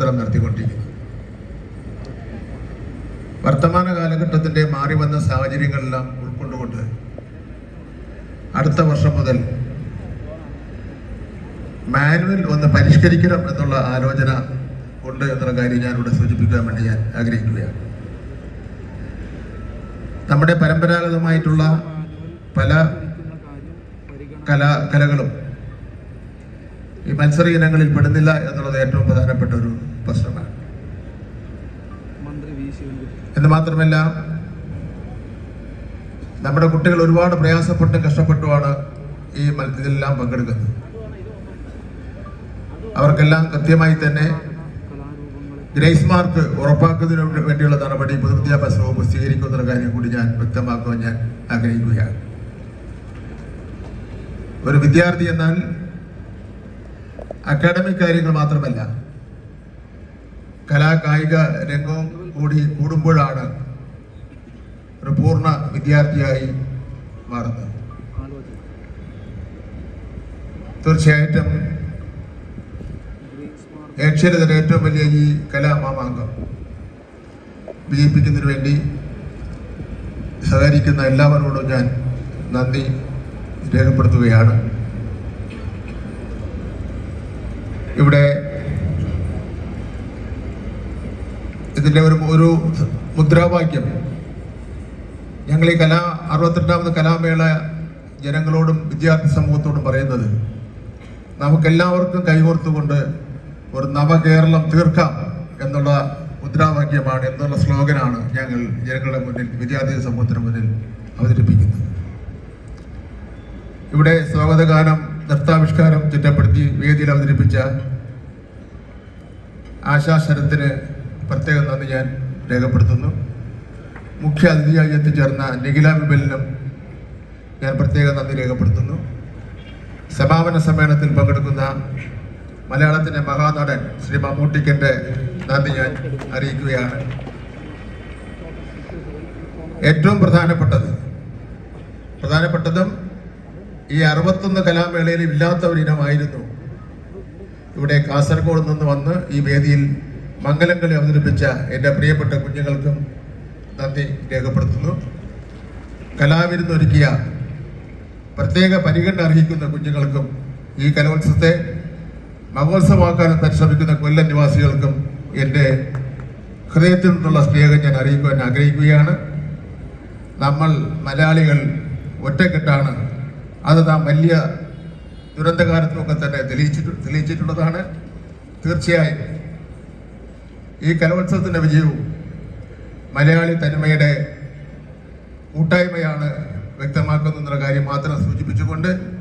പ്രവർത്തനം നടത്തിക്കൊണ്ടിരിക്കുന്നത് വർത്തമാന കാലഘട്ടത്തിന്റെ മാറി വന്ന സാഹചര്യങ്ങളെല്ലാം ഉൾക്കൊണ്ടുകൊണ്ട് അടുത്ത വർഷം മുതൽ മാനുവൽ ഒന്ന് പരിഷ്കരിക്കണം എന്നുള്ള ആലോചന ഉണ്ട് എന്നുള്ള കാര്യം ഞാനിവിടെ സൂചിപ്പിക്കാൻ വേണ്ടി ഞാൻ ആഗ്രഹിക്കുകയാണ്. നമ്മുടെ പരമ്പരാഗതമായിട്ടുള്ള പല കലാ കലകളും ഈ മത്സര ഇനങ്ങളിൽ പെടുന്നില്ല എന്നുള്ളത് ഏറ്റവും പ്രധാനപ്പെട്ട ഒരു പ്രശ്നമാണ്. എന്ന് മാത്രമല്ല നമ്മുടെ കുട്ടികൾ ഒരുപാട് പ്രയാസപ്പെട്ട് കഷ്ടപ്പെട്ടുമാണ് ഈ ഇതിലെല്ലാം പങ്കെടുക്കുന്നത്. അവർക്കെല്ലാം കൃത്യമായി തന്നെ ഗ്രേസ് മാർക്ക് ഉറപ്പാക്കുന്നതിന് വേണ്ടിയുള്ള നടപടി പൊതുവിദ്യാഭ്യാസ വകുപ്പ് സ്വീകരിക്കുന്ന കാര്യം കൂടി ഞാൻ വ്യക്തമാക്കുവാൻ ഞാൻ ആഗ്രഹിക്കുകയാണ്. ഒരു വിദ്യാർത്ഥി എന്നാൽ അക്കാഡമിക് കാര്യങ്ങൾ മാത്രമല്ല കലാ കായിക രംഗവും കൂടി കൂടുമ്പോഴാണ് ഒരു പൂർണ വിദ്യാർത്ഥിയായി മാറുന്നത്. തീർച്ചയായിട്ടും ഏഷ്യയിലെ തന്നെ ഏറ്റവും വലിയ ഈ കലാമാമാങ്കം വിജയിപ്പിക്കുന്നതിന് വേണ്ടി സഹകരിക്കുന്ന എല്ലാവരോടും ഞാൻ നന്ദി രേഖപ്പെടുത്തുകയാണ്. ഇവിടെ ഇതിന്റെ ഒരു ഒരു മുദ്രാവാക്യം. ഞങ്ങൾ ഈ കലാ അറുപത്തെട്ടാമത് കലാമേള ജനങ്ങളോടും വിദ്യാർത്ഥി സമൂഹത്തോടും പറയുന്നത് നമുക്കെല്ലാവർക്കും കൈകോർത്തുകൊണ്ട് ഒരു നവകേരളം തീർക്കാം എന്നുള്ള മുദ്രാവാക്യമാണ് എന്നുള്ള സ്ലോഗനാണ് ഞങ്ങൾ ജനങ്ങളുടെ മുന്നിൽ വിദ്യാർത്ഥി സമൂഹത്തിന് മുന്നിൽ അവതരിപ്പിക്കുന്നത്. ഇവിടെ സ്വാഗതഗാനം നൃത്താവിഷ്കാരം ചിട്ടപ്പെടുത്തി വേദിയിൽ അവതരിപ്പിച്ച ആശാ ശരത്തിന് പ്രത്യേകം നന്ദി ഞാൻ രേഖപ്പെടുത്തുന്നു. മുഖ്യ അതിഥിയായി എത്തിച്ചേർന്ന നിഖില വിബലിനും ഞാൻ പ്രത്യേകം നന്ദി രേഖപ്പെടുത്തുന്നു. സമാപന സമ്മേളനത്തിൽ പങ്കെടുക്കുന്ന മലയാളത്തിന്റെ മഹാനടൻ ശ്രീ മമ്മൂട്ടിക്കന്റെ നന്ദി ഞാൻ അറിയിക്കുകയാണ്. ഏറ്റവും പ്രധാനപ്പെട്ടത് പ്രധാനപ്പെട്ടതും ഈ അറുപത്തൊന്ന് കലാമേളയിൽ ഇല്ലാത്ത ഒരു ഇനമായിരുന്നു ഇവിടെ കാസർഗോഡ് നിന്ന് വന്ന് ഈ വേദിയിൽ മംഗലങ്ങളി അവതരിപ്പിച്ച എന്റെ പ്രിയപ്പെട്ട കുഞ്ഞുങ്ങൾക്കും നന്ദി രേഖപ്പെടുത്തുന്നു. കലാവിരുന്നൊരുക്കിയ പ്രത്യേക പരിഗണന അർഹിക്കുന്ന കുഞ്ഞുങ്ങൾക്കും ഈ കലോത്സവത്തെ മഹോത്സവമാക്കാൻ പരിശ്രമിക്കുന്ന കൊല്ലം നിവാസികൾക്കും എന്റെ ഹൃദയത്തിൽ നിന്നുള്ള സ്നേഹം ഞാൻ അറിയിക്കുവാൻ ആഗ്രഹിക്കുകയാണ്. നമ്മൾ മലയാളികൾ ഒറ്റക്കെട്ടാണ് അത് നാം വലിയ ദുരന്തകാലത്തുമൊക്കെ തന്നെ തെളിയിച്ചിട്ട് തെളിയിച്ചിട്ടുള്ളതാണ്. തീർച്ചയായും ഈ കലോത്സവത്തിന്റെ വിജയവും മലയാളി തനിമയുടെ കൂട്ടായ്മയാണ് വ്യക്തമാക്കുന്ന കാര്യം മാത്രം സൂചിപ്പിച്ചുകൊണ്ട്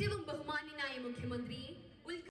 ഏറ്റവും ബഹുമാന്യനായ മുഖ്യമന്ത്രി